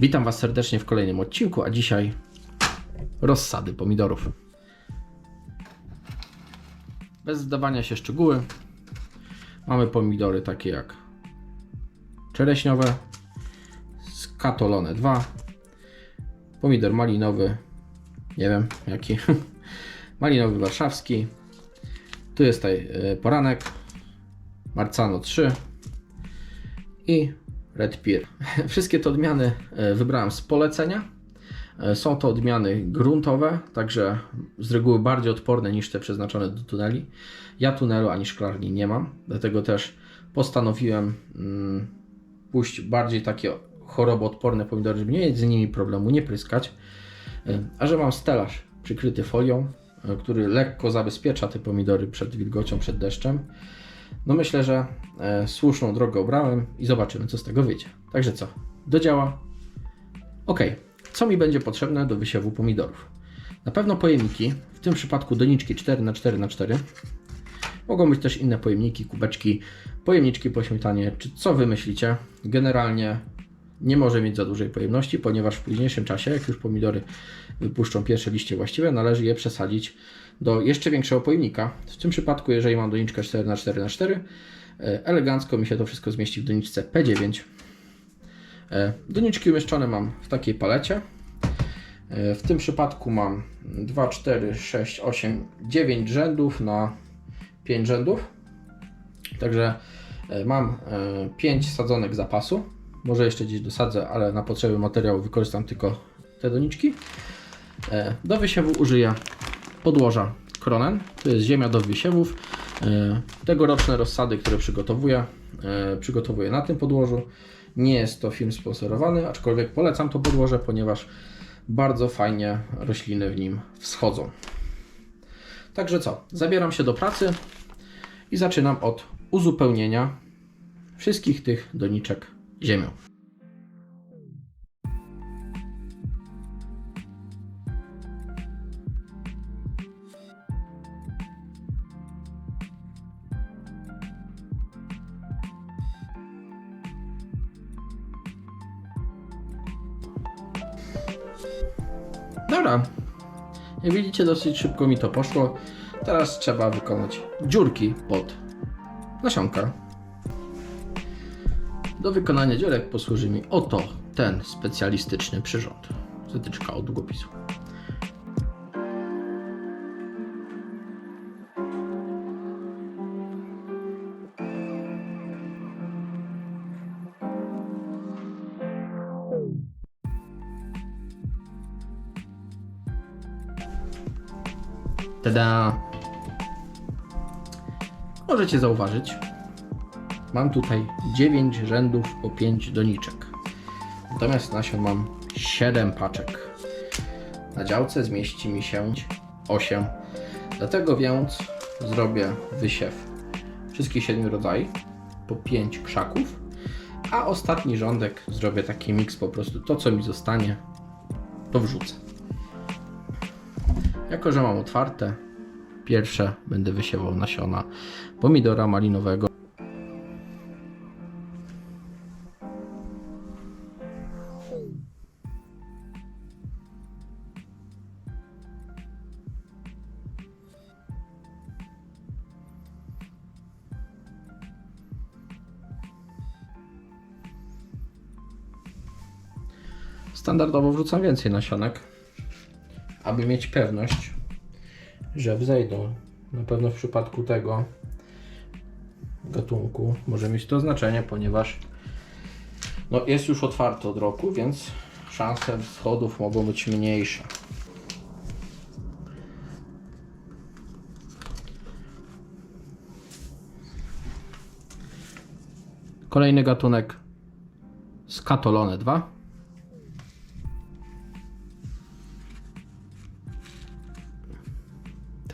Witam Was serdecznie w kolejnym odcinku, a dzisiaj rozsady pomidorów. Bez zdawania się szczegóły, mamy pomidory takie jak czereśniowe, skatolone 2, pomidor malinowy, nie wiem jaki, malinowy warszawski, tu jest tutaj e, poranek, Marcano 3 i Red Pear. Wszystkie te odmiany e, wybrałem z polecenia. E, Są to odmiany gruntowe, także z reguły bardziej odporne niż te przeznaczone do tuneli. Ja tunelu ani szklarni nie mam, dlatego też postanowiłem mm, pójść bardziej takie choroboodporne pomidory, żeby nie mieć z nimi problemu, nie pryskać. E, A że mam stelaż przykryty folią, który lekko zabezpiecza te pomidory przed wilgocią, przed deszczem, no myślę, że e, słuszną drogę obrałem i zobaczymy, co z tego wyjdzie. Także co? Do działa. Ok, co mi będzie potrzebne do wysiewu pomidorów? Na pewno pojemniki, w tym przypadku doniczki 4x4x4. Mogą być też inne pojemniki, kubeczki, pojemniczki po śmietanie, czy co wy myślicie. Generalnie nie może mieć za dużej pojemności, ponieważ w późniejszym czasie, jak już pomidory wypuszczą pierwsze liście właściwe, należy je przesadzić do jeszcze większego pojemnika. W tym przypadku, jeżeli mam doniczkę 4x4x4, e, elegancko mi się to wszystko zmieści w doniczce P9. E, Doniczki umieszczone mam w takiej palecie. E, W tym przypadku mam 2, 4, 6, 8, 9 rzędów na 5 rzędów. Także mam 5 sadzonek zapasu. Może jeszcze gdzieś dosadzę, ale na potrzeby materiału wykorzystam tylko te doniczki. Do wysiewu użyję podłoża Kronen. To jest ziemia do wysiewów. E, Tegoroczne rozsady, które przygotowuję, e, przygotowuję na tym podłożu. Nie jest to film sponsorowany, aczkolwiek polecam to podłoże, ponieważ bardzo fajnie rośliny w nim wschodzą. Także co? Zabieram się do pracy i zaczynam od uzupełnienia wszystkich tych doniczek ziemią. Dobra. Jak widzicie, dosyć szybko mi to poszło. Teraz trzeba wykonać dziurki pod nasionka. Do wykonania dziurek posłuży mi oto ten specjalistyczny przyrząd. Zatyczka od długopisu. Tada! Możecie zauważyć, mam tutaj 9 rzędów po 5 doniczek. Natomiast nasion mam 7 paczek. Na działce zmieści mi się 8. Dlatego więc zrobię wysiew wszystkich 7 rodzajów po 5 krzaków, a ostatni rządek zrobię taki miks po prostu to co mi zostanie to wrzucę. Jako, że mam otwarte, pierwsze będę wysiewał nasiona pomidora malinowego. Standardowo wrzucam więcej nasionek, aby mieć pewność, że wzejdą. Na pewno w przypadku tego gatunku może mieć to znaczenie, ponieważ no, jest już otwarty od roku, więc szanse wschodów mogą być mniejsze. Kolejny gatunek skatolone 2.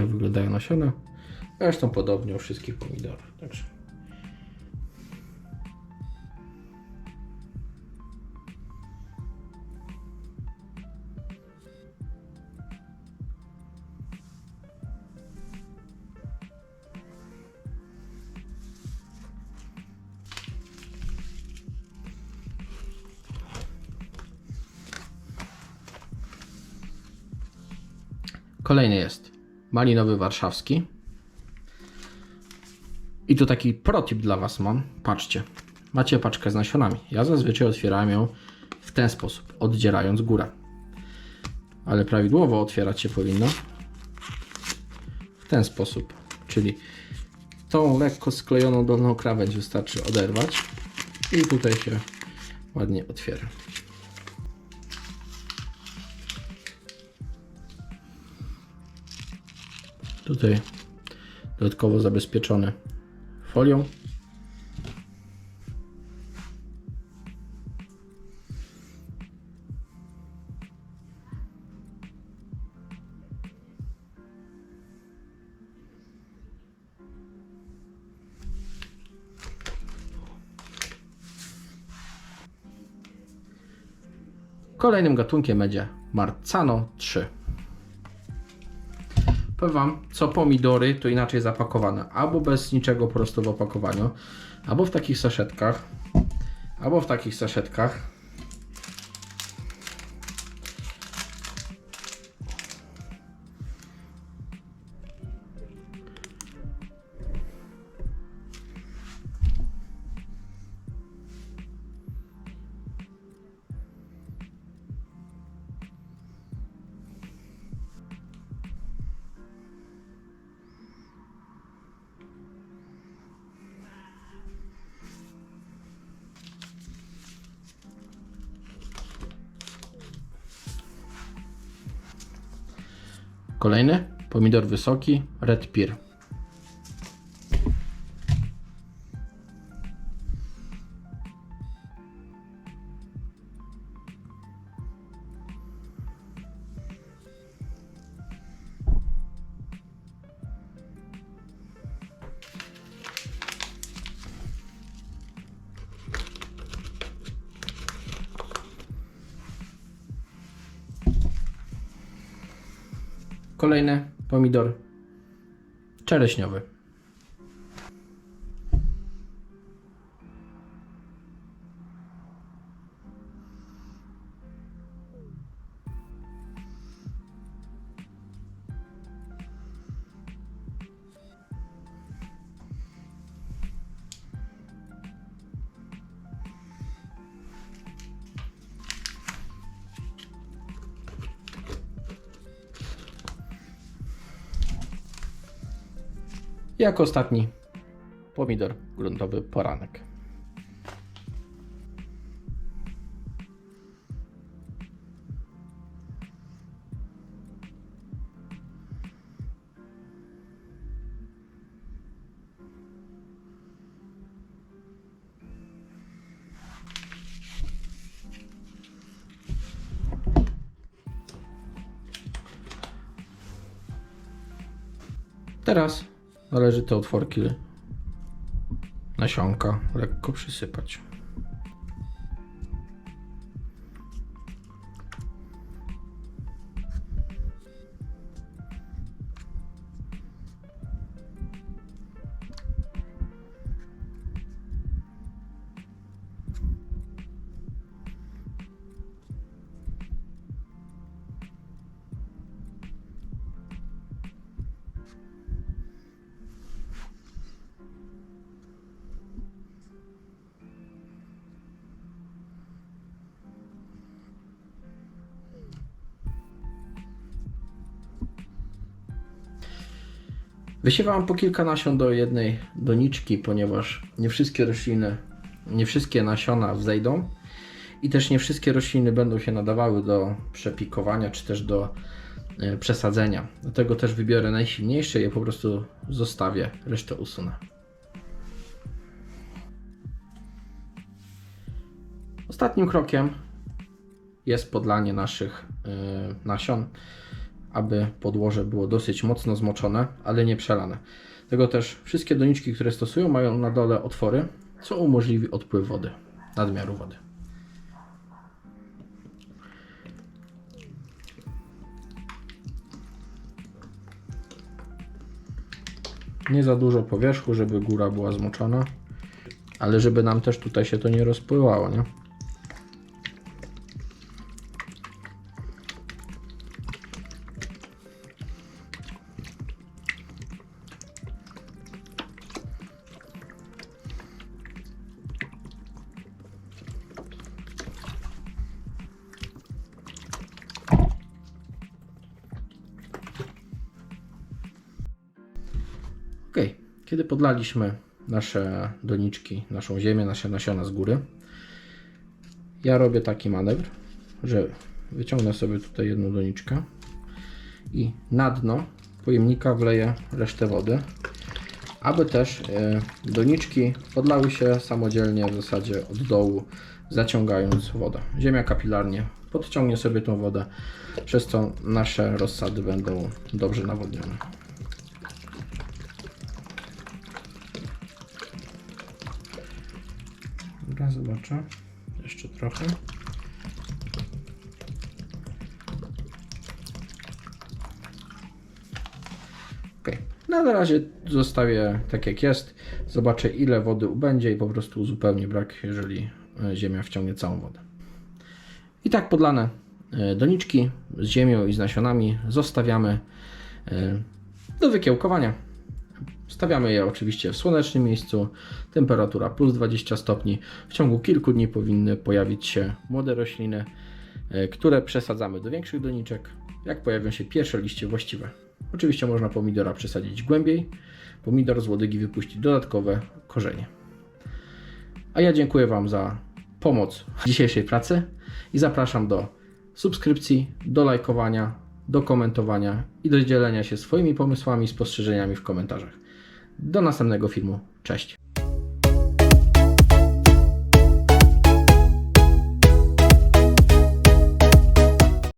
tak wyglądają nasiona. Zresztą podobnie u wszystkich pomidorów. Także. Kolejny jest malinowy warszawski. I tu taki protip dla Was mam. Patrzcie, macie paczkę z nasionami. Ja zazwyczaj otwierałem ją w ten sposób, oddzierając górę. Ale prawidłowo otwierać się powinno w ten sposób, czyli tą lekko sklejoną dolną krawędź wystarczy oderwać i tutaj się ładnie otwiera. Tutaj dodatkowo zabezpieczony folią. Kolejnym gatunkiem będzie Marcano 3. Powiem Wam, co pomidory to inaczej zapakowane. Albo bez niczego po prostu w opakowaniu, albo w takich saszetkach, albo w takich saszetkach. Kolejny pomidor wysoki, red pear. Kolejny pomidor czereśniowy. I jako ostatni pomidor gruntowy poranek. Teraz należy te otworki nasionka lekko przysypać. Wysiewam po kilka nasion do jednej doniczki, ponieważ nie wszystkie rośliny, nie wszystkie nasiona wzejdą i też nie wszystkie rośliny będą się nadawały do przepikowania czy też do e, przesadzenia. Dlatego też wybiorę najsilniejsze i je po prostu zostawię, resztę usunę. Ostatnim krokiem jest podlanie naszych e, nasion, aby podłoże było dosyć mocno zmoczone, ale nie przelane. Tego też wszystkie doniczki, które stosują, mają na dole otwory, co umożliwi odpływ wody, nadmiaru wody. Nie za dużo powierzchu, żeby góra była zmoczona, ale żeby nam też tutaj się to nie rozpływało, nie? Kiedy podlaliśmy nasze doniczki, naszą ziemię, nasze nasiona z góry, ja robię taki manewr, że wyciągnę sobie tutaj jedną doniczkę i na dno pojemnika wleję resztę wody, aby też e, doniczki podlały się samodzielnie w zasadzie od dołu, zaciągając wodę. Ziemia kapilarnie podciągnie sobie tą wodę, przez co nasze rozsady będą dobrze nawodnione. Dobra, zobaczę. Jeszcze trochę. Ok. No na razie zostawię tak jak jest. Zobaczę ile wody ubędzie i po prostu uzupełnię brak, jeżeli e, ziemia wciągnie całą wodę. I tak podlane e, doniczki z ziemią i z nasionami zostawiamy e, do wykiełkowania. Stawiamy je oczywiście w słonecznym miejscu, temperatura plus 20 stopni. W ciągu kilku dni powinny pojawić się młode rośliny, e, które przesadzamy do większych doniczek, jak pojawią się pierwsze liście właściwe. Oczywiście można pomidora przesadzić głębiej, pomidor z łodygi wypuścić dodatkowe korzenie. A ja dziękuję Wam za pomoc w dzisiejszej pracy i zapraszam do subskrypcji, do lajkowania, do komentowania i do dzielenia się swoimi pomysłami, spostrzeżeniami w komentarzach. Do następnego filmu. Cześć.